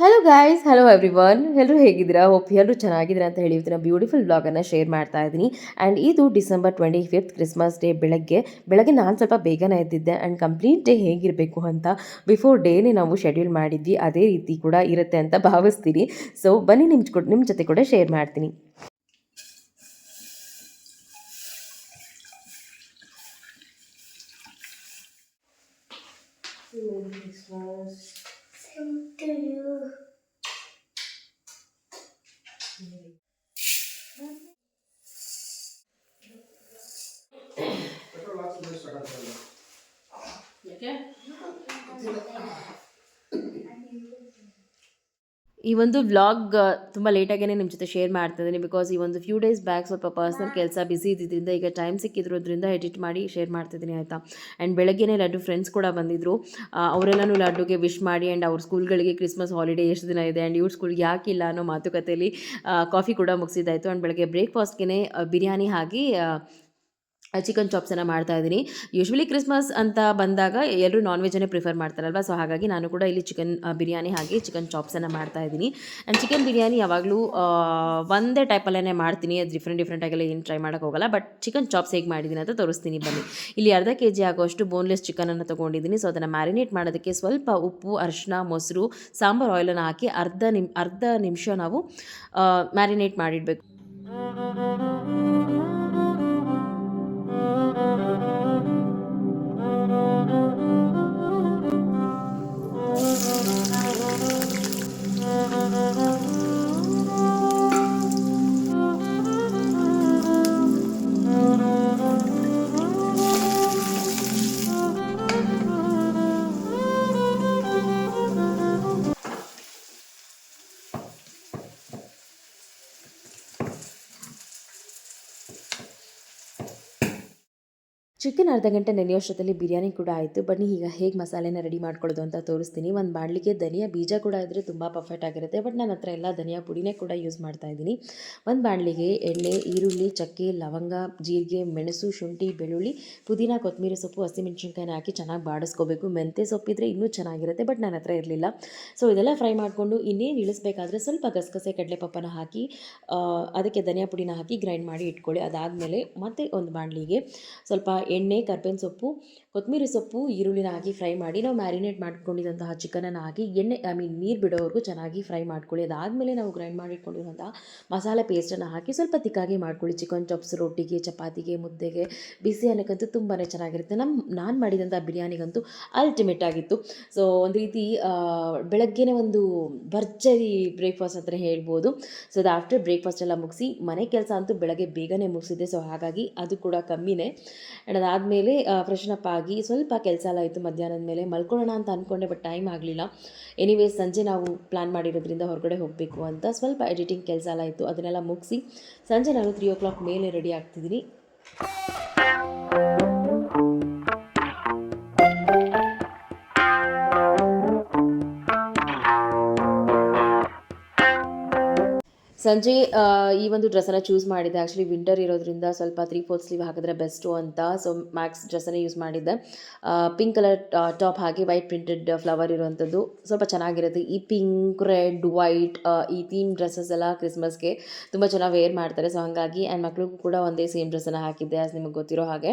hello guys hello everyone ಎಲ್ಲರೂ ಹೇಗಿದ್ದೀರಾ? Hope ಎಲ್ಲರೂ ಚೆನ್ನಾಗಿದ್ದೀರಾ ಅಂತ ಹೇಳಿ ಇವತ್ತಿನ ಬ್ಯೂಟಿಫುಲ್ ಬ್ಲಾಗನ್ನು ಶೇರ್ ಮಾಡ್ತಾ ಇದ್ದೀನಿ. ಆ್ಯಂಡ್ ಇದು December twenty fifth Christmas day ಬೆಳಗ್ಗೆ. ಬೆಳಗ್ಗೆ ನಾನು ಸ್ವಲ್ಪ ಬೇಗನೆ ಎದ್ದಿದ್ದೆ ಆ್ಯಂಡ್ ಕಂಪ್ಲೀಟ್ ಡೇ ಹೇಗಿರಬೇಕು ಅಂತ ಬಿಫೋರ್ ಡೇನೇ ನಾವು ಶೆಡ್ಯೂಲ್ ಮಾಡಿದ್ವಿ. ಅದೇ ರೀತಿ ಕೂಡ ಇರುತ್ತೆ ಅಂತ ಭಾವಿಸ್ತೀನಿ ಸೊ ಬನ್ನಿ ನಿಮ್ಮ ನಿಮ್ಮ ಜೊತೆ ಕೂಡ ಶೇರ್ ಮಾಡ್ತೀನಿ. To you. ಈ ಒಂದು ವ್ಲಾಗ್ ತುಂಬ ಲೇಟಾಗೇ ನಿಮ್ಮ ಜೊತೆ ಶೇರ್ ಮಾಡ್ತಾ ಇದ್ದೀನಿ ಬಿಕಾಸ್ ಈ ಒಂದು ಫ್ಯೂ ಡೇಸ್ ಬ್ಯಾಕ್ ಸ್ವಲ್ಪ ಪರ್ಸ್ನಲ್ ಕೆಲಸ ಬಿಸಿ ಇದ್ದಿದ್ದರಿಂದ ಈಗ ಟೈಮ್ ಸಿಕ್ಕಿದ್ರೋದ್ರಿಂದ ಎಡಿಟ್ ಮಾಡಿ ಶೇರ್ ಮಾಡ್ತಿದ್ದೀನಿ ಆಯಿತಾ? ಆ್ಯಂಡ್ ಬೆಳಗ್ಗೆನೇ ಲಡ್ಡು ಫ್ರೆಂಡ್ಸ್ ಕೂಡ ಬಂದಿದ್ದರು ಅವರೆಲ್ಲನೂ ಲಡ್ಡುಗೆ ವಿಶ್ ಮಾಡಿ ಆ್ಯಂಡ್ ಅವ್ರ ಸ್ಕೂಲ್ಗಳಿಗೆ ಕ್ರಿಸ್ಮಸ್ ಹಾಲಿಡೇ ಎಷ್ಟು ದಿನ ಇದೆ ಆ್ಯಂಡ್ ಇವ್ರ ಸ್ಕೂಲ್ಗೆ ಯಾಕಿಲ್ಲ ಅನ್ನೋ ಮಾತುಕತೆಯಲ್ಲಿ ಕಾಫಿ ಕೂಡ ಮುಗಿಸಿದ್ದಾಯಿತು. ಆ್ಯಂಡ್ ಬೆಳಗ್ಗೆ ಬ್ರೇಕ್ಫಾಸ್ಟ್ಗೆ ಬಿರಿಯಾನಿ ಹಾಕಿ ಚಿಕನ್ ಚಾಪ್ಸನ್ನು ಮಾಡ್ತಾ ಇದ್ದೀನಿ. ಯೂಶ್ವಲಿ ಕ್ರಿಸ್ಮಸ್ ಅಂತ ಬಂದಾಗ ಎಲ್ಲರೂ ನಾನ್ ವೆಜ್ಜನ್ನೇ ಪ್ರಿಫರ್ ಮಾಡ್ತಾರಲ್ವ? ಸೊ ಹಾಗಾಗಿ ನಾನು ಕೂಡ ಇಲ್ಲಿ ಚಿಕನ್ ಬಿರಿಯಾನಿ ಹಾಗೆ ಚಿಕನ್ ಚಾಪ್ಸನ್ನು ಮಾಡ್ತಾ ಇದ್ದೀನಿ. ಆ್ಯಂಡ್ ಚಿಕನ್ ಬಿರಿಯಾನಿ ಯಾವಾಗಲೂ ಒಂದೇ ಟೈಪಲ್ಲೇ ಮಾಡ್ತೀನಿ. ಅದು ಡಿಫ್ರೆಂಟ್ ಡಿಫ್ರೆಂಟಾಗೆಲ್ಲ ಏನು ಟ್ರೈ ಮಾಡೋಕ್ಕೆ ಹೋಗಲ್ಲ. ಬಟ್ ಚಿಕನ್ ಚಾಪ್ಸ್ ಹೇಗೆ ಮಾಡಿದ್ದೀನಿ ಅಂತ ತೋರಿಸ್ತೀನಿ ಬನ್ನಿ. ಇಲ್ಲಿ ಅರ್ಧ ಕೆ ಜಿ ಆಗೋಷ್ಟು ಬೋನ್ಲೆಸ್ ಚಿಕನನ್ನು ತೊಗೊಂಡಿದ್ದೀನಿ. ಸೊ ಅದನ್ನು ಮ್ಯಾರಿನೇಟ್ ಮಾಡೋದಕ್ಕೆ ಸ್ವಲ್ಪ ಉಪ್ಪು ಅರಿಶಿನ ಮೊಸರು, ಸಾಂಬಾರು ಆಯಿಲನ್ನು ಹಾಕಿ ಅರ್ಧ ನಿಮ್, ಅರ್ಧ ನಿಮಿಷ ನಾವು ಮ್ಯಾರಿನೇಟ್ ಮಾಡಿಡಬೇಕು. ಚಿಕನ್ ಅರ್ಧ ಗಂಟೆ ನೆನೆಯೋಷ್ಟರಲ್ಲಿ ಬಿರಿಯಾನಿ ಕೂಡ ಆಯಿತು. ಬನ್ನಿ, ಈಗ ಹೇಗೆ ಮಸಾಲೆನ ರೆಡಿ ಮಾಡ್ಕೊಳ್ಳೋದು ಅಂತ ತೋರಿಸ್ತೀನಿ. ಒಂದು ಬಾಣಲಿಗೆ ಧನಿಯಾ, ಬೀಜ ಕೂಡ ಇದ್ದರೆ ತುಂಬ ಪರ್ಫೆಕ್ಟ್ ಆಗಿರುತ್ತೆ. ಬಟ್ ನನ್ನ ಹತ್ರ ಎಲ್ಲ ಧನಿಯಾ ಪುಡಿನೇ ಕೂಡ ಯೂಸ್ ಮಾಡ್ತಾ ಇದ್ದೀನಿ. ಒಂದು ಬಾಣಲಿಗೆ ಎಣ್ಣೆ, ಈರುಳ್ಳಿ, ಚಕ್ಕೆ, ಲವಂಗ, ಜೀರಿಗೆ, ಮೆಣಸು, ಶುಂಠಿ, ಬೆಳ್ಳುಳ್ಳಿ, ಪುದೀನ, ಕೊತ್ತಂಬರಿ ಸೊಪ್ಪು, ಹಸಿಮೆಣ್ಸಿನ್ಕಾಯಿನ ಹಾಕಿ ಚೆನ್ನಾಗಿ ಬಾಡಿಸ್ಕೋಬೇಕು. ಮೆಂತ್ಯ ಸೊಪ್ಪಿದ್ರೆ ಇನ್ನೂ ಚೆನ್ನಾಗಿರುತ್ತೆ ಬಟ್ ನನ್ನ ಹತ್ರ ಇರಲಿಲ್ಲ. ಸೊ ಇದೆಲ್ಲ ಫ್ರೈ ಮಾಡಿಕೊಂಡು ಇನ್ನೇನು ಇಳಿಸ್ಬೇಕಾದ್ರೆ ಸ್ವಲ್ಪ ಗಸಗಸೆ ಕಡಲೆಪಪ್ಪನ ಹಾಕಿ ಅದಕ್ಕೆ ಧನಿಯಾ ಪುಡಿನ ಹಾಕಿ ಗ್ರೈಂಡ್ ಮಾಡಿ ಇಟ್ಕೊಳ್ಳಿ. ಅದಾದಮೇಲೆ ಮತ್ತೆ ಒಂದು ಬಾಣಲಿಗೆ ಸ್ವಲ್ಪ ಎಣ್ಣೆ, ಕರ್ಬೇವಿನ ಸೊಪ್ಪು, ಕೊತ್ತಂಬರಿ ಸೊಪ್ಪು, ಈರುಳ್ಳಿನ ಹಾಕಿ ಫ್ರೈ ಮಾಡಿ ನಾವು ಮ್ಯಾರಿನೇಟ್ ಮಾಡ್ಕೊಂಡಿದ್ದಂತಹ ಚಿಕನನ್ನು ಹಾಕಿ ಎಣ್ಣೆ, ಐ ಮೀನ್ ನೀರು ಬಿಡೋವರೆಗೂ ಚೆನ್ನಾಗಿ ಫ್ರೈ ಮಾಡ್ಕೊಳ್ಳಿ. ಅದಾದಮೇಲೆ ನಾವು ಗ್ರೈಂಡ್ ಮಾಡಿಟ್ಕೊಂಡಿರುವಂತಹ ಮಸಾಲೆ ಪೇಸ್ಟನ್ನು ಹಾಕಿ ಸ್ವಲ್ಪ ತಿಕ್ಕಾಗಿ ಮಾಡ್ಕೊಳ್ಳಿ. ಚಿಕನ್ ಚಾಪ್ಸ್ ರೊಟ್ಟಿಗೆ, ಚಪಾತಿಗೆ, ಮುದ್ದೆಗೆ, ಬಿಸಿ ಅನ್ನಕ್ಕಂತೂ ತುಂಬಾ ಚೆನ್ನಾಗಿರುತ್ತೆ. ನಮ್ಮ ನಾನು ಮಾಡಿದಂಥ ಬಿರಿಯಾನಿಗಂತೂ ಅಲ್ಟಿಮೇಟ್ ಆಗಿತ್ತು. ಸೊ ಒಂದು ರೀತಿ ಬೆಳಗ್ಗೆನೆ ಒಂದು ಭರ್ಜರಿ ಬ್ರೇಕ್ಫಾಸ್ಟ್ ಅಂತ ಹೇಳ್ಬೋದು. ಸೊ ಅದು ಆಫ್ಟರ್ ಬ್ರೇಕ್ಫಾಸ್ಟ್ ಎಲ್ಲ ಮುಗಿಸಿ, ಮನೆ ಕೆಲಸ ಅಂತೂ ಬೆಳಗ್ಗೆ ಬೇಗನೆ ಮುಗಿಸಿದ್ದೆ. ಸೊ ಹಾಗಾಗಿ ಅದು ಕೂಡ ಕಮ್ಮಿನೇ. ಅದಾದಮೇಲೆ ಫ್ರೆಶ್ ಅಪ್ ಆಗಿ ಸ್ವಲ್ಪ ಕೆಲಸ ಎಲ್ಲ ಆಯಿತು ಮಧ್ಯಾಹ್ನದ ಮೇಲೆ, ಮಲ್ಕೊಳ್ಳೋಣ ಅಂತ ಅಂದ್ಕೊಂಡೆ ಬಟ್ ಟೈಮ್ ಆಗಲಿಲ್ಲ. ಎನಿವೇಸ್ ಸಂಜೆ ನಾವು ಪ್ಲ್ಯಾನ್ ಮಾಡಿರೋದ್ರಿಂದ ಹೊರಗಡೆ ಹೋಗಬೇಕು ಅಂತ ಸ್ವಲ್ಪ ಎಡಿಟಿಂಗ್ ಕೆಲಸ ಎಲ್ಲ ಇತ್ತು ಅದನ್ನೆಲ್ಲ ಮುಗಿಸಿ ಸಂಜೆ ನಾನು ತ್ರೀ ಓ ಕ್ಲಾಕ್ ಮೇಲೆ ರೆಡಿ ಆಗ್ತಿದ್ದೀನಿ. ಸಂಜೆ ಈ ಒಂದು ಡ್ರೆಸ್ಸನ್ನು ಚೂಸ್ ಮಾಡಿದ್ದೆ. ಆ್ಯಕ್ಚುಲಿ ವಿಂಟರ್ ಇರೋದ್ರಿಂದ ಸ್ವಲ್ಪ ತ್ರೀ ಫೋರ್ತ್ ಸ್ಲೀವ್ ಹಾಕಿದ್ರೆ ಬೆಸ್ಟು ಅಂತ. ಸೊ ಮ್ಯಾಕ್ಸ್ ಡ್ರೆಸ್ಸನ್ನೇ ಯೂಸ್ ಮಾಡಿದ್ದೆ. ಪಿಂಕ್ ಕಲರ್ ಟಾಪ್ ಹಾಕಿ ವೈಟ್ ಪ್ರಿಂಟೆಡ್ ಫ್ಲವರ್ ಇರುವಂಥದ್ದು ಸ್ವಲ್ಪ ಚೆನ್ನಾಗಿರುತ್ತೆ. ಈ ಪಿಂಕ್ ರೆಡ್ ವೈಟ್ ಈ ಥೀಮ್ ಡ್ರೆಸ್ಸಸ್ ಎಲ್ಲ ಕ್ರಿಸ್ಮಸ್ಗೆ ತುಂಬ ಚೆನ್ನಾಗಿ ವೇರ್ ಮಾಡ್ತಾರೆ. ಸೊ ಹಾಗಾಗಿ ಆ್ಯಂಡ್ ಮಕ್ಳಿಗೂ ಕೂಡ ಒಂದೇ ಸೇಮ್ ಡ್ರೆಸ್ಸನ್ನು ಹಾಕಿದ್ದೆ ಆಸ್ ನಿಮಗೆ ಗೊತ್ತಿರೋ ಹಾಗೆ.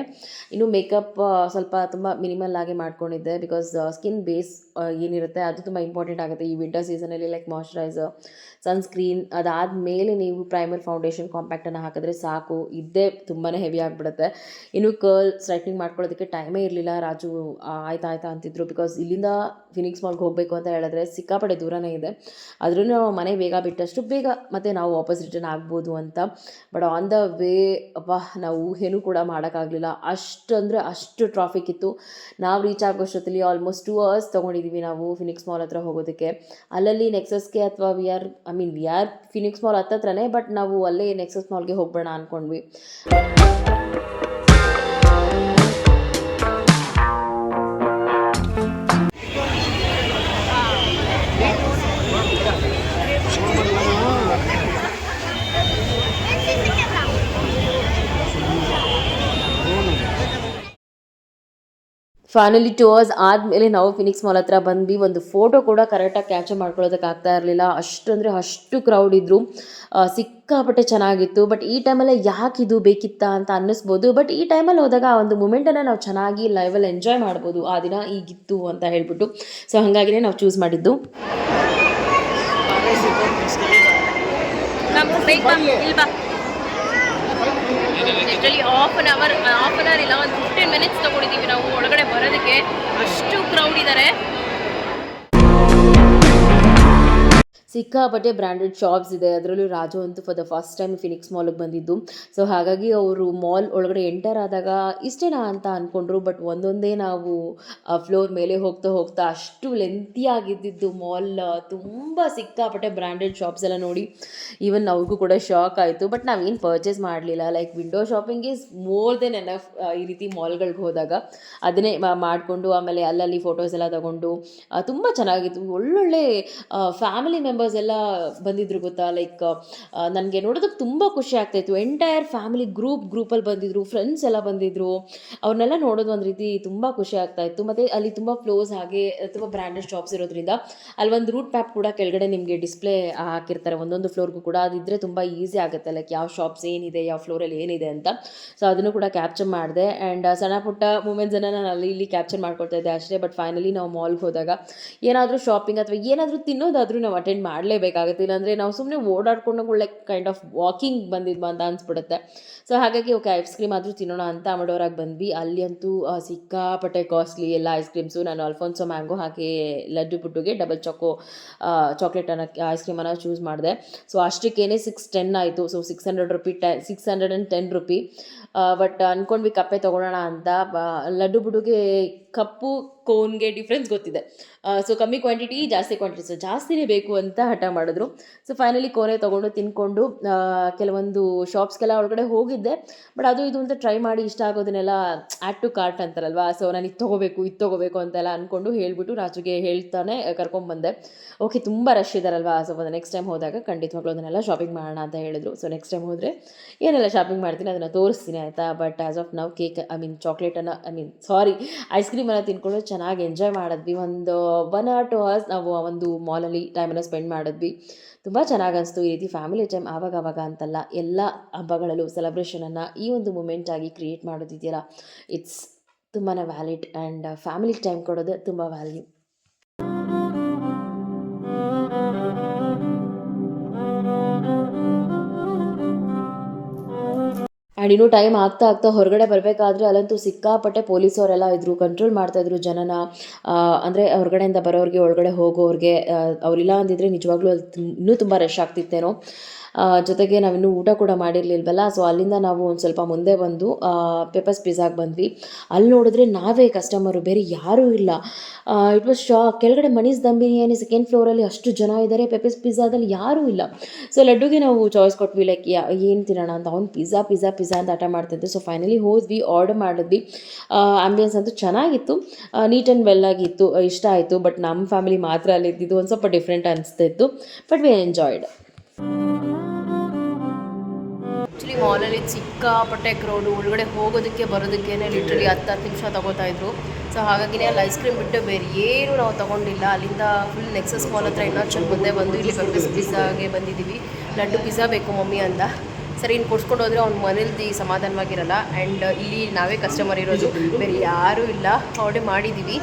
ಇನ್ನು ಮೇಕಪ್ ಸ್ವಲ್ಪ ತುಂಬ ಮಿನಿಮಲ್ ಆಗಿ ಮಾಡ್ಕೊಂಡಿದ್ದೆ ಬಿಕಾಸ್ ಸ್ಕಿನ್ ಬೇಸ್ ಏನಿರುತ್ತೆ, ಅದು ತುಂಬ ಇಂಪಾರ್ಟೆಂಟ್ ಆಗುತ್ತೆ ಈ ವಿಂಟರ್ ಸೀಸನಲ್ಲಿ ಲೈಕ್ ಮಾಯ್ಶ್ಚರೈಸರ್ ಸನ್ಸ್ಕ್ರೀನ್ ಅದಾದ ಮೇಲೆ ನೀವು ಪ್ರೈಮರ್ ಫೌಂಡೇಶನ್ ಕಾಂಪ್ಯಾಕ್ಟನ್ನು ಹಾಕಿದ್ರೆ ಸಾಕು. ಇದ್ದೇ ತುಂಬಾ ಹೆವಿ ಆಗಿಬಿಡುತ್ತೆ. ಇನ್ನು ಕರ್ಲ್ ಸ್ಟ್ರೈಟ್ನಿಂಗ್ ಮಾಡ್ಕೊಳ್ಳೋದಕ್ಕೆ ಟೈಮೇ ಇರಲಿಲ್ಲ. ರಾಜು ಆಯ್ತಾ ಆಯ್ತಾ ಅಂತಿದ್ರು. ಬಿಕಾಸ್ ಇಲ್ಲಿಂದ ಫಿನಿಕ್ಸ್ ಮಾಲ್ಗೆ ಹೋಗಬೇಕು ಅಂತ ಹೇಳಿದ್ರೆ ಸಿಕ್ಕಾಪಡೆ ದೂರನೇ ಇದೆ. ಆದ್ರೂ ನಾವು ಮನೆ ಬೇಗ ಬಿಟ್ಟಷ್ಟು ಬೇಗ ಮತ್ತೆ ನಾವು ವಾಪಸ್ ರಿಟರ್ನ್ ಆಗ್ಬೋದು ಅಂತ. ಬಟ್ ಆನ್ ದ ವೇ ಅಪ್ಪ ನಾವು ಊಹೆನೂ ಕೂಡ ಮಾಡೋಕ್ಕಾಗಲಿಲ್ಲ. ಅಷ್ಟು ಅಂದರೆ ಅಷ್ಟು ಟ್ರಾಫಿಕ್ ಇತ್ತು. ನಾವು ರೀಚ್ ಆಗೋಷ್ಟೊತ್ತಲ್ಲಿ ಆಲ್ಮೋಸ್ಟ್ ಟೂ ಅವರ್ಸ್ ತೊಗೊಂಡಿದ್ದೀವಿ ನಾವು ಫಿನಿಕ್ಸ್ ಮಾಲ್ ಹತ್ರ ಹೋಗೋದಕ್ಕೆ. ಅಲ್ಲಲ್ಲಿ ನೆಕ್ಸಸ್ಗೆ ಅಥವಾ V R I mean V R Phoenix mall ಹತ್ತತ್ರನೇ but ನಾವು ಅಲ್ಲೇ ನೆಕ್ಸಸ್ ಮಾಲ್ಗೆ ಹೋಗ್ಬೇಡ ಅಂದ್ಕೊಂಡ್ವಿ ಫೈನಲಿ ಟೂ ಅವರ್ಸ್ ಆದಮೇಲೆ ನಾವು ಫಿನಿಕ್ಸ್ ಮಾಲ್ ಹತ್ರ ಬಂದ್ವಿ. ಒಂದು ಫೋಟೋ ಕೂಡ ಕರೆಕ್ಟಾಗಿ ಕ್ಯಾಪ್ಚರ್ ಮಾಡ್ಕೊಳ್ಳೋದಕ್ಕೆ ಆಗ್ತಾ ಇರಲಿಲ್ಲ. ಅಷ್ಟು ಅಂದರೆ ಅಷ್ಟು ಕ್ರೌಡ್ ಇದ್ದರು ಸಿಕ್ಕಾಪಟ್ಟೆ ಚೆನ್ನಾಗಿತ್ತು. ಬಟ್ ಈ ಟೈಮಲ್ಲಿ ಯಾಕೆ ಇದು ಬೇಕಿತ್ತಾ ಅಂತ ಅನ್ನಿಸ್ಬೋದು. ಬಟ್ ಈ ಟೈಮಲ್ಲಿ ಹೋದಾಗ ಆ ಒಂದು ಮೂಮೆಂಟನ್ನು ನಾವು ಚೆನ್ನಾಗಿ ಲೈವಲ್ಲಿ ಎಂಜಾಯ್ ಮಾಡ್ಬೋದು. ಆ ದಿನ ಈಗಿತ್ತು ಅಂತ ಹೇಳ್ಬಿಟ್ಟು. ಸೊ ಹಾಗಾಗಿನೇ ನಾವು ಚೂಸ್ ಮಾಡಿದ್ದು. ನಮ್ಗೆ literally half an hour half an hour ಇಲ್ಲ, ಒಂದು ಫಿಫ್ಟೀನ್ ಮಿನಿಟ್ಸ್ ತೊಗೊಂಡಿದ್ದೀವಿ ನಾವು ಒಳಗಡೆ ಬರೋದಕ್ಕೆ. ಅಷ್ಟು ಕ್ರೌಡ್ ಇದ್ದಾರೆ ಸಿಕ್ಕಾಪಟ್ಟೆ ಬ್ರ್ಯಾಂಡೆಡ್ ಶಾಪ್ಸ್ ಇದೆ. ಅದರಲ್ಲೂ ರಾಜು ಅಂತೂ for the first time Phoenix ಮಾಲಿಗೆ ಬಂದಿದ್ದು. ಸೊ ಹಾಗಾಗಿ ಅವರು ಮಾಲ್ ಒಳಗಡೆ ಎಂಟರ್ ಆದಾಗ ಇಷ್ಟೇನಾ ಅಂತ ಅಂದ್ಕೊಂಡ್ರು ಬಟ್ ಒಂದೊಂದೇ ನಾವು ಫ್ಲೋರ್ ಮೇಲೆ ಹೋಗ್ತಾ ಹೋಗ್ತಾ ಅಷ್ಟು ಲೆಂತಿ ಆಗಿದ್ದಿದ್ದು ಮಾಲ್ ತುಂಬ ಸಿಕ್ಕಾಪಟ್ಟೆ ಬ್ರ್ಯಾಂಡೆಡ್ ಶಾಪ್ಸ್ ಎಲ್ಲ ನೋಡಿ. ಈವನ್ ಅವ್ರಿಗೂ ಕೂಡ ಶಾಕ್ ಆಯಿತು. ಬಟ್ ನಾವೇನು ಪರ್ಚೇಸ್ ಮಾಡಲಿಲ್ಲ. Like window shopping is more than enough ಈ ರೀತಿ ಮಾಲ್ಗಳಿಗೆ ಹೋದಾಗ. ಅದನ್ನೇ ಮಾಡಿಕೊಂಡು ಆಮೇಲೆ ಅಲ್ಲಲ್ಲಿ ಫೋಟೋಸ್ ಎಲ್ಲ ತಗೊಂಡು ತುಂಬ ಚೆನ್ನಾಗಿತ್ತು. ಒಳ್ಳೊಳ್ಳೆ ಫ್ಯಾಮಿಲಿ ಮೆಂಬರ್ಸ್ ಎಲ್ಲ ಬಂದಿದ್ರು ಗೊತ್ತಾ? ಲೈಕ್ ನನಗೆ ನೋಡೋದಕ್ಕೆ ತುಂಬ ಖುಷಿ ಆಗ್ತಾಯಿತ್ತು ಎಂಟೈರ್ ಫ್ಯಾಮಿಲಿ ಗ್ರೂಪ್ ಗ್ರೂಪಲ್ಲಿ ಬಂದಿದ್ರು ಫ್ರೆಂಡ್ಸ್ ಎಲ್ಲ ಬಂದಿದ್ರು. ಅವ್ರನ್ನೆಲ್ಲ ನೋಡೋದು ಒಂದು ರೀತಿ ತುಂಬ ಖುಷಿ ಆಗ್ತಾಯಿತ್ತು ಮತ್ತು ಅಲ್ಲಿ ತುಂಬ ಫ್ಲೋಸ್ ಹಾಗೆ, ತುಂಬ ಬ್ರ್ಯಾಂಡೆಡ್ ಶಾಪ್ಸ್ ಇರೋದ್ರಿಂದ ಅಲ್ಲಿ ಒಂದು ರೂಟ್ ಮ್ಯಾಪ್ ಕೂಡ ಕೆಳಗಡೆ ನಿಮಗೆ ಡಿಸ್ಪ್ಲೇ ಹಾಕಿರ್ತಾರೆ. ಒಂದೊಂದು ಫ್ಲೋರ್ಗೂ ಕೂಡ ಅದಿದ್ದರೆ ತುಂಬ ಈಸಿ ಆಗುತ್ತೆ. ಲೈಕ್ ಯಾವ ಶಾಪ್ಸ್ ಏನಿದೆ, ಯಾವ ಫ್ಲೋರಲ್ಲಿ ಏನಿದೆ ಅಂತ. ಸೊ ಅದನ್ನು ಕೂಡ ಕ್ಯಾಪ್ಚರ್ ಮಾಡಿದೆ. ಆ್ಯಂಡ್ ಸಣ್ಣ ಪುಟ್ಟ ಮೂಮೆಂಟ್ಸನ್ನು ನಾನು ಅಲ್ಲಿ ಇಲ್ಲಿ ಕ್ಯಾಪ್ಚರ್ ಮಾಡ್ಕೊಳ್ತಾ ಇದ್ದೆ ಅಷ್ಟೇ. ಬಟ್ ಫೈನಲಿ ನಾವು ಮಾಲ್ಗೆ ಹೋದಾಗ ಏನಾದರೂ ಶಾಪಿಂಗ್ ಅಥವಾ ಏನಾದರೂ ತಿನ್ನೋದಾದರೂ ನಾವು ಅಟೆಂಡ್ ಮಾಡಲೇಬೇಕಾಗುತ್ತೆ. ಇಲ್ಲಾಂದರೆ ನಾವು ಸುಮ್ಮನೆ ಓಡಾಡ್ಕೊಂಡು ಒಳ್ಳೆ ಕೈಂಡ್ ಆಫ್ ವಾಕಿಂಗ್ ಬಂದಿದ್ವಾ ಅಂತ ಅನ್ಸ್ಬಿಡುತ್ತೆ. ಸೊ ಹಾಗಾಗಿ ಓಕೆ ಐಸ್ ಕ್ರೀಮ್ ಆದರೂ ತಿನ್ನೋಣ ಅಂತ ಮಾಡೋರಾಗಿ ಬಂದ್ವಿ. ಅಲ್ಲಿ ಅಂತೂ ಸಿಕ್ಕಾಪಟ್ಟೆ ಕಾಸ್ಟ್ಲಿ ಎಲ್ಲ ಐಸ್ ಕ್ರೀಮ್ಸು ನಾನು ಅಲ್ಫೋನ್ಸೋ ಮ್ಯಾಂಗೋ ಹಾಕಿ ಲಡ್ಡು ಪುಟ್ಟುಗೆ ಡಬಲ್ ಚಾಕೋ ಚಾಕ್ಲೇಟನ್ನು ಐಸ್ ಕ್ರೀಮನ್ನು ಚೂಸ್ ಮಾಡಿದೆ. ಸೊ ಅಷ್ಟಕ್ಕೇನೆ ಸಿಕ್ಸ್ ಟೆನ್ ಆಯಿತು. So six hundred rupee ಟೆ six hundred and ten rupee but ಅನ್ಕೊಂಡ್ವಿ ಕಪ್ಪೆ ತೊಗೊಳೋಣ ಅಂತ. ಲಡ್ಡು ಬುಡುಗೆ ಕಪ್ಪು, ಕೋನ್ಗೆ ಡಿಫ್ರೆನ್ಸ್ ಗೊತ್ತಿದೆ. ಸೊ ಕಮ್ಮಿ ಕ್ವಾಂಟಿಟಿ ಜಾಸ್ತಿ ಕ್ವಾಂಟಿಟಿ ಸೊ ಜಾಸ್ತಿನೇ ಬೇಕು ಅಂತ ಹಠ ಮಾಡಿದ್ರು. ಸೊ ಫೈನಲಿ ಕೋನೆ ತೊಗೊಂಡು ತಿನ್ಕೊಂಡು ಕೆಲವೊಂದು ಶಾಪ್ಸ್ಗೆಲ್ಲ ಒಳಗಡೆ ಹೋಗಿದ್ದೆ. ಬಟ್ ಅದು ಇದು ಅಂತ ಟ್ರೈ ಮಾಡಿ ಇಷ್ಟ ಆಗೋದನ್ನೆಲ್ಲ ಆ್ಯಡ್ ಟು ಕಾರ್ಟ್ ಅಂತಾರಲ್ವಾ? ಸೊ ನಾನು ಇದು ತೊಗೋಬೇಕು ಇದು ತೊಗೋಬೇಕು ಅಂತೆಲ್ಲ ಅಂದ್ಕೊಂಡು ಹೇಳ್ಬಿಟ್ಟು ರಾಜುಗೆ ಹೇಳ್ತಾನೆ ಕರ್ಕೊಂಬಂದೆ ಓಕೆ ತುಂಬ ರಶ್ ಇದ್ದಾರಲ್ವಾ ಸೊ ನೆಕ್ಸ್ಟ್ ಟೈಮ್ ಹೋದಾಗ ಖಂಡಿತವಾಗ್ಲೂ ಅದನ್ನೆಲ್ಲ ಶಾಪಿಂಗ್ ಮಾಡೋಣ ಅಂತ ಹೇಳಿದ್ರು. ಸೊ ನೆಕ್ಸ್ಟ್ ಟೈಮ್ ಹೋದರೆ ಏನೆಲ್ಲ ಶಾಪಿಂಗ್ ಮಾಡ್ತೀನಿ ಅದನ್ನು ತೋರಿಸ್ತೀನಿ ಆಯಿತಾ? ಬಟ್ ಆ್ಯಸ್ ಆಫ್ ನಾವು ಕೇಕ್ ಐ ಮೀನ್ ಚಾಕ್ಲೇಟನ್ನು ಐ ಮೀನ್ ಸಾರಿ ಐಸ್ ಕ್ರೀಮನ್ನು ತಿನ್ಕೊಂಡು ಚೆನ್ನಾಗಿ ಎಂಜಾಯ್ ಮಾಡಿದ್ವಿ. ಒಂದು ಒನ್ ಆರ್ ಟು ಅವರ್ಸ್ ನಾವು ಒಂದು ಮಾಲಲ್ಲಿ ಟೈಮನ್ನು ಸ್ಪೆಂಡ್ ಮಾಡಿದ್ವಿ. ತುಂಬ ಚೆನ್ನಾಗಿ ಅನಿಸ್ತು. ಈ ರೀತಿ ಫ್ಯಾಮಿಲಿ ಟೈಮ್ ಆವಾಗ ಆವಾಗ ಅಂತಲ್ಲ, ಎಲ್ಲ ಹಬ್ಬಗಳಲ್ಲೂ ಸೆಲೆಬ್ರೇಷನನ್ನು ಈ ಒಂದು ಮೂಮೆಂಟಾಗಿ ಕ್ರಿಯೇಟ್ ಮಾಡೋದಿದೆಯಲ್ಲ? ಇಟ್ಸ್ ತುಂಬಾ ವ್ಯಾಲಿಡ್ ಆ್ಯಂಡ್ ಫ್ಯಾಮಿಲಿ ಟೈಮ್ ಕೊಡೋದು ತುಂಬ ವ್ಯಾಲ್ಯೂ ಆ್ಯಂಡ್ ಇನ್ನೂ ಟೈಮ್ ಆಗ್ತಾ ಆಗ್ತಾ ಹೊರಗಡೆ ಬರಬೇಕಾದ್ರೆ ಅಲ್ಲಂತೂ ಸಿಕ್ಕಾಪಟ್ಟೆ ಪೊಲೀಸವರೆಲ್ಲ ಇದ್ದರು ಕಂಟ್ರೋಲ್ ಮಾಡ್ತಾಯಿದ್ರು ಜನನ. ಅಂದರೆ ಹೊರಗಡೆಯಿಂದ ಬರೋರಿಗೆ, ಒಳಗಡೆ ಹೋಗೋರಿಗೆ ಅವರಿಲ್ಲ ಅಂದಿದ್ರೆ ನಿಜವಾಗ್ಲೂ ಅಲ್ಲಿ ಇನ್ನೂ ತುಂಬ ರಶ್ ಆಗ್ತಿತ್ತೇನೋ. ಜೊತೆಗೆ ನಾವಿನ್ನೂ ಊಟ ಕೂಡ ಮಾಡಿರಲಿಲ್ವಲ್ಲ? ಸೊ ಅಲ್ಲಿಂದ ನಾವು ಒಂದು ಸ್ವಲ್ಪ ಮುಂದೆ ಬಂದು ಪೆಪರ್ಸ್ ಪಿಜ್ಜಾಗೆ ಬಂದ್ವಿ. ಅಲ್ಲಿ ನೋಡಿದ್ರೆ ನಾವೇ ಕಸ್ಟಮರು ಬೇರೆ ಯಾರೂ ಇಲ್ಲ. ಇಟ್ ವಾಸ್ ಶಾ ಕೆಳಗಡೆ ಮನೀಸ್ ದಮ್ ಬಿರಿಯಾನಿ ಸೆಕೆಂಡ್ ಫ್ಲೋರಲ್ಲಿ ಅಷ್ಟು ಜನ ಇದ್ದಾರೆ ಪೆಪರ್ಸ್ ಪಿಜ್ಜಾದಲ್ಲಿ ಯಾರೂ ಇಲ್ಲ. ಸೊ ಲಡ್ಡುಗೆ ನಾವು ಚಾಯ್ಸ್ ಕೊಟ್ವಿ ಲೈಕ್ ಏನು ತಿನ್ನೋಣ ಅಂತ. ಅವ್ನು ಪಿಜ್ಜಾ ಪಿಜ್ಜಾ ಪಿಜ್ಜಾ ಅಂತ ಆಟ ಮಾಡ್ತಿದ್ದೆ ಸೊ ಫೈನಲಿ ಹೋದ್ವಿ ಆರ್ಡರ್ ಮಾಡಿದ್ವಿ. ಆ್ಯಂಬಿಯನ್ಸ್ ಅಂತೂ ಚೆನ್ನಾಗಿತ್ತು. ನೀಟ್ ಆ್ಯಂಡ್ ವೆಲ್ ಆಗಿತ್ತು ಇಷ್ಟ ಆಯಿತು. ಬಟ್ ನಮ್ಮ ಫ್ಯಾಮಿಲಿ ಮಾತ್ರ ಅಲ್ಲಿ ಇದ್ದಿದ್ದು ಒಂದು ಸ್ವಲ್ಪ ಡಿಫ್ರೆಂಟ್ ಅನಿಸ್ತಿತ್ತು. ಬಟ್ ವಿ ಎಂಜಾಯ್ಡ್ ಆ್ಯಕ್ಚುಲಿ ಮಾಲಲ್ಲಿ ಸಿಕ್ಕಾಪಟ್ಟೆ ಕ್ರೌಡು ಒಳಗಡೆ ಹೋಗೋದಕ್ಕೆ ಬರೋದಕ್ಕೆ ಲಿಟ್ರಲಿ ಹತ್ತು ಹತ್ತು ನಿಮಿಷ ತಗೋತಾ ಇದ್ರು. ಸೊ ಹಾಗಾಗಿನೇ ಅಲ್ಲಿ ಐಸ್ ಕ್ರೀಮ್ ಬಿಟ್ಟು ಬೇರೆ ಏನು ನಾವು ತಗೊಂಡಿಲ್ಲ. ಅಲ್ಲಿಂದ ಫುಲ್ ನೆಕ್ಸಸ್ ಮಾಲ್ ಹತ್ರ ಇನ್ನೊಂದು ಚೆಂದ ಮುಂದೆ ಬಂದು ಇಲ್ಲಿ ಪೆಪ್ಪರ್ಸ್ ಪಿಜ್ಜಾಗೆ ಬಂದಿದ್ದೀವಿ. ಲಡ್ಡು ಪಿಜ್ಜಾ ಬೇಕು ಮಮ್ಮಿ ಅಂತ. ಸರಿ, ಇನ್ನು ಕೊಡ್ಸ್ಕೊಂಡು ಹೋದರೆ ಅವ್ನು ಮನೇಲಿ ಸಮಾಧಾನವಾಗಿರಲ್ಲ. ಆ್ಯಂಡ್ ಇಲ್ಲಿ ನಾವೇ ಕಸ್ಟಮರ್ ಇರೋದು. ಬೇರೆ ಯಾರೂ ಇಲ್ಲ. ಆರ್ಡರ್ ಮಾಡಿದ್ದೀವಿ.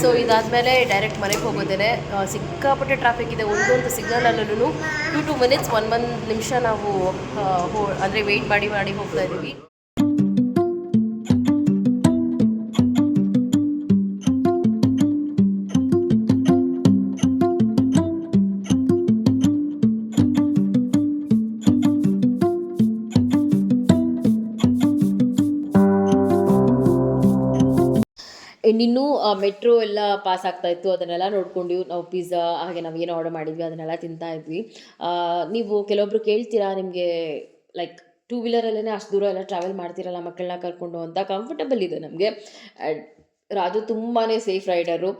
ಸೊ ಇದಾದಮೇಲೆ ಡೈರೆಕ್ಟ್ ಮನೆಗೆ ಹೋಗೋದೇನೆ. ಸಿಕ್ಕಾಪಟ್ಟೆ ಟ್ರಾಫಿಕ್ ಇದೆ. ಒಂದೊಂದು ಸಿಗ್ನಲಲ್ಲೂ ಟು ಟು ಮಿನಿಟ್ಸ್ ಒನ್ ಒಂದು ನಿಮಿಷ ನಾವು ಅಂದರೆ ವೆಯ್ಟ್ ಮಾಡಿ ಮಾಡಿ ಹೋಗ್ತಾ ಇದ್ದೀವಿ. ಇನ್ನೂ ಮೆಟ್ರೋ ಎಲ್ಲ ಪಾಸ್ ಆಗ್ತಾ ಇತ್ತು. ಅದನ್ನೆಲ್ಲ ನೋಡ್ಕೊಂಡು ನಾವು ಪಿಜ್ಜಾ ಹಾಗೆ ನಾವು ಏನು ಆರ್ಡರ್ ಮಾಡಿದ್ವಿ. ಅದನ್ನೆಲ್ಲ ತಿಂತಾ ಇದ್ವಿ. ನೀವು ಕೆಲವೊಬ್ರು ಕೇಳ್ತೀರಾ ನಿಮಗೆ ಲೈಕ್ ಟೂ ವೀಲರಲ್ಲೇ ಅಷ್ಟು ದೂರ ಎಲ್ಲ ಟ್ರಾವೆಲ್ ಮಾಡ್ತಿರಲ್ಲ ಮಕ್ಕಳನ್ನ ಕರ್ಕೊಂಡು ಅಂತ? ಕಂಫರ್ಟಬಲ್ ಇದೆ ನಮಗೆ. ರಾಜು ತುಂಬಾ ಸೇಫ್ ರೈಡರು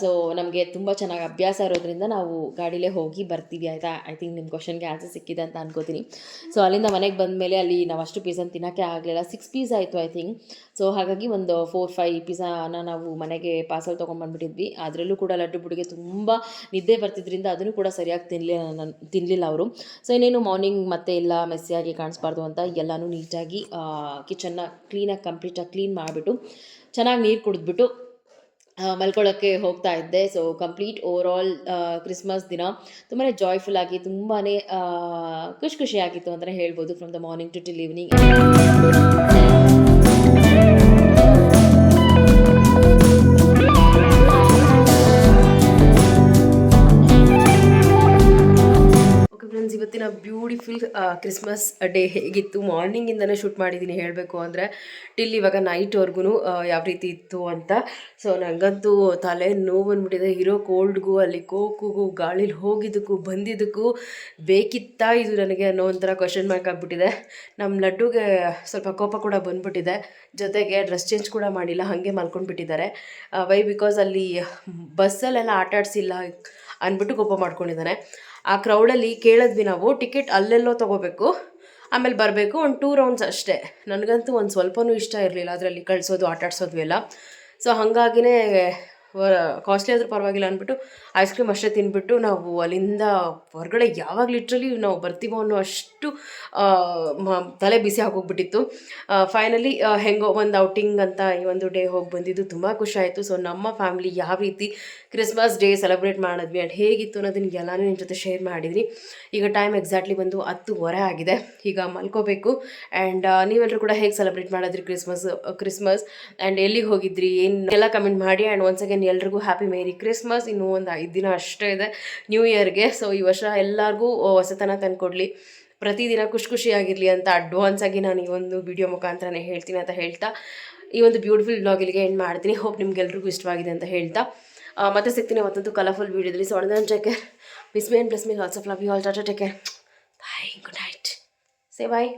ಸೊ ನಮಗೆ ತುಂಬ ಚೆನ್ನಾಗಿ ಅಭ್ಯಾಸ ಇರೋದ್ರಿಂದ ನಾವು ಗಾಡಿಲೇ ಹೋಗಿ ಬರ್ತೀವಿ, ಆಯಿತಾ? ಐ ಥಿಂಕ್ ನಿಮ್ಮ ಕ್ವಶನ್ಗೆ ಆನ್ಸರ್ ಸಿಕ್ಕಿದೆ ಅಂತ ಅನ್ಕೋತೀನಿ. ಸೊ ಅಲ್ಲಿಂದ ಮನೆಗೆ ಬಂದ ಮೇಲೆ ಅಲ್ಲಿ ನಾವು ಅಷ್ಟು ಪೀಸನ್ನು ತಿನ್ನೋಕ್ಕೆ ಆಗಲಿಲ್ಲ. ಸಿಕ್ಸ್ ಪೀಸ್ ಆಯಿತು ಐ ಥಿಂಕ್ ಸೊ ಹಾಗಾಗಿ ಒಂದು ಫೋರ್ ಫೈವ್ ಪಿಝಾನ ನಾವು ಮನೆಗೆ ಪಾರ್ಸಲ್ ತೊಗೊಂಡ್ಬಂದ್ಬಿಟ್ಟಿದ್ವಿ ಅದರಲ್ಲೂ ಕೂಡ ಲಡ್ಡು ಬುಡಿಗೆ ತುಂಬ ನಿದ್ದೆ ಬರ್ತಿದ್ರಿಂದ ಅದನ್ನು ಕೂಡ ಸರಿಯಾಗಿ ತಿನ್ನಲಿಲ್ಲ ನಾನು ತಿನ್ನಲಿಲ್ಲ ಅವರು. ಸೊ ಇನ್ನೇನು ಮಾರ್ನಿಂಗ್ ಮತ್ತೆ ಎಲ್ಲ ಮೆಸ್ಸಿಯಾಗಿ ಕಾಣಿಸ್ಬಾರ್ದು ಅಂತ ಎಲ್ಲನೂ ನೀಟಾಗಿ ಕಿಚನ್ನ ಕ್ಲೀನಾಗಿ ಕಂಪ್ಲೀಟಾಗಿ ಕ್ಲೀನ್ ಮಾಡಿಬಿಟ್ಟು ಚೆನ್ನಾಗಿ ನೀರು ಕುಡಿದ್ಬಿಟ್ಟು ಮಲ್ಕೊಳ್ಳೋಕ್ಕೆ ಹೋಗ್ತಾ ಇದ್ದೆ. So complete over all Christmas ದಿನ ತುಂಬಾ ಜಾಯ್ಫುಲ್ ಆಗಿ ತುಂಬಾ ಖುಷಿ ಖುಷಿಯಾಗಿತ್ತು ಅಂತಲೇ ಹೇಳ್ಬೋದು from the morning to till evening ಇವತ್ತಿನ ಬ್ಯೂಟಿಫುಲ್ ಕ್ರಿಸ್ಮಸ್ ಡೇ ಹೇಗಿತ್ತು? ಮಾರ್ನಿಂಗಿಂದನೇ ಶೂಟ್ ಮಾಡಿದ್ದೀನಿ ಹೇಳಬೇಕು ಅಂದರೆ ಟಿಲ್ ಇವಾಗ ನೈಟ್ವರೆಗೂ ಯಾವ ರೀತಿ ಇತ್ತು ಅಂತ. ಸೊ ನನಗಂತೂ ತಲೆ ನೋವು ಬಂದ್ಬಿಟ್ಟಿದೆ. ಇರೋ ಕೋಲ್ಡ್ಗೂ ಅಲ್ಲಿ ಕೋಕುಗೂ ಗಾಳಿಲಿ ಹೋಗಿದ್ದಕ್ಕೂ, ಬಂದಿದ್ದಕ್ಕೂ ಬೇಕಿತ್ತಾ ಇದು ನನಗೆ ಅನ್ನೋ ಒಂಥರ ಕ್ವಶನ್ ಮಾರ್ಕ್ ಆಗಿಬಿಟ್ಟಿದೆ. ನಮ್ಮ ಲಡ್ಡುಗೆ ಸ್ವಲ್ಪ ಕೋಪ ಕೂಡ ಬಂದ್ಬಿಟ್ಟಿದೆ. ಜೊತೆಗೆ ಡ್ರೆಸ್ ಚೇಂಜ್ ಕೂಡ ಮಾಡಿಲ್ಲ, ಹಾಗೆ ಮಲ್ಕೊಂಡ್ಬಿಟ್ಟಿದ್ದಾರೆ. ವೈ ಬಿಕಾಸ್ ಅಲ್ಲಿ ಬಸ್ಸಲ್ಲೆಲ್ಲ ಆಟ ಆಡಿಸಿಲ್ಲ ಅಂದ್ಬಿಟ್ಟು ಕೋಪ ಮಾಡ್ಕೊಂಡಿದ್ದಾನೆ. ಆ ಕ್ರೌಡಲ್ಲಿ ಕೇಳಿದ್ವಿ ನಾವು ಟಿಕೆಟ್ ಅಲ್ಲೆಲ್ಲೋ ತೊಗೋಬೇಕು. ಆಮೇಲೆ ಬರಬೇಕು, ಒಂದು ಟೂ ರೌಂಡ್ಸ್ ಅಷ್ಟೇ. ನನಗಂತೂ ಒಂದು ಸ್ವಲ್ಪನೂ ಇಷ್ಟ ಇರಲಿಲ್ಲ ಅದರಲ್ಲಿ ಕಳಿಸೋದು, ಆಟಾಡ್ಸೋದು ಎಲ್ಲ. ಸೊ ಹಾಗಾಗಿನೇ ಕಾಸ್ಟ್ಲಿ ಆದರೂ ಪರವಾಗಿಲ್ಲ ಅಂದ್ಬಿಟ್ಟು ಐಸ್ ಕ್ರೀಮ್ ಅಷ್ಟೇ ತಿನ್ಬಿಟ್ಟು ನಾವು ಅಲ್ಲಿಂದ ಹೊರಗಡೆ ಯಾವಾಗ ಲಿಟ್ರಲಿ ನಾವು ಬರ್ತೀವೋ ಅನ್ನೋ ಅಷ್ಟು ತಲೆ ಬಿಸಿ ಹಾಕೋಗ್ಬಿಟ್ಟಿತ್ತು ಫೈನಲಿ ಹೆಂಗೋ ಒಂದು ಔಟಿಂಗ್ ಅಂತ ಈ ಒಂದು ಡೇ ಹೋಗಿ ಬಂದಿದ್ದು ತುಂಬ ಆಯಿತು. ಸೊ ನಮ್ಮ ಫ್ಯಾಮಿಲಿ ಯಾವ ರೀತಿ ಕ್ರಿಸ್ಮಸ್ ಡೇ ಸೆಲೆಬ್ರೇಟ್ ಮಾಡಿದ್ವಿ ಆ್ಯಂಡ್ ಹೇಗಿತ್ತು ಅನ್ನೋದನ್ನ ಎಲ್ಲನೂ ನಿಮ್ಮ ಜೊತೆ ಶೇರ್ ಮಾಡಿದ್ವಿ ಈಗ ಟೈಮ್ ಎಕ್ಸಾಕ್ಟ್ಲಿ ಬಂದು ಹತ್ತುವರೆ ಆಗಿದೆ. ಈಗ ಮಲ್ಕೋಬೇಕು ಆ್ಯಂಡ್ ನೀವೆಲ್ಲರೂ ಕೂಡ ಹೇಗೆ ಸೆಲೆಬ್ರೇಟ್ ಮಾಡಿದ್ರಿ ಕ್ರಿಸ್ಮಸ್ ಕ್ರಿಸ್ಮಸ್ ಆ್ಯಂಡ್ ಎಲ್ಲಿಗೆ ಹೋಗಿದ್ರಿ? ಏನು, ಎಲ್ಲ ಕಮೆಂಟ್ ಮಾಡಿ ಆ್ಯಂಡ್ ಒನ್ಸ್ ಅಗೇನ್ ಎಲ್ರಿಗೂ ಹ್ಯಾಪಿ ಮೇರಿ ಕ್ರಿಸ್ಮಸ್. ಇನ್ನೂ ಒಂದು ಐದು ದಿನ ಅಷ್ಟೇ ಇದೆ ನ್ಯೂ ಇಯರ್ಗೆ. ಸೊ ಈ ವರ್ಷ ಎಲ್ಲರಿಗೂ ಹೊಸತನ ತಂದುಕೊಡ್ಲಿ. ಪ್ರತಿದಿನ ಖುಷಿ ಖುಷಿಯಾಗಿರಲಿ ಅಂತ ಅಡ್ವಾನ್ಸ್ ಆಗಿ ನಾನು ಈ ಒಂದು ವಿಡಿಯೋ ಮುಖಾಂತರನೇ ಹೇಳ್ತೀನಿ ಅಂತ ಹೇಳ್ತಾ, ಈ ಒಂದು ಬ್ಯೂಟಿಫುಲ್ ಬ್ಲಾಗ್ ಇಲ್ಲಿಗೆ ಎಂಡ್ ಮಾಡ್ತೀನಿ. ಹೋಪ್ ನಿಮ್ಗೆಲ್ರಿಗೂ ಇಷ್ಟವಾಗಿದೆ ಅಂತ ಹೇಳ್ತಾ. ಮತ್ತೆ ಸಿಗ್ತೀನಿ ಮತ್ತೊಂದು ಕಲರ್ಫುಲ್ ವೀಡಿಯೋದಲ್ಲಿ ಸೊ ಅಣ್ಣ take care miss me and plus me also love you all tata take care bye good night say bye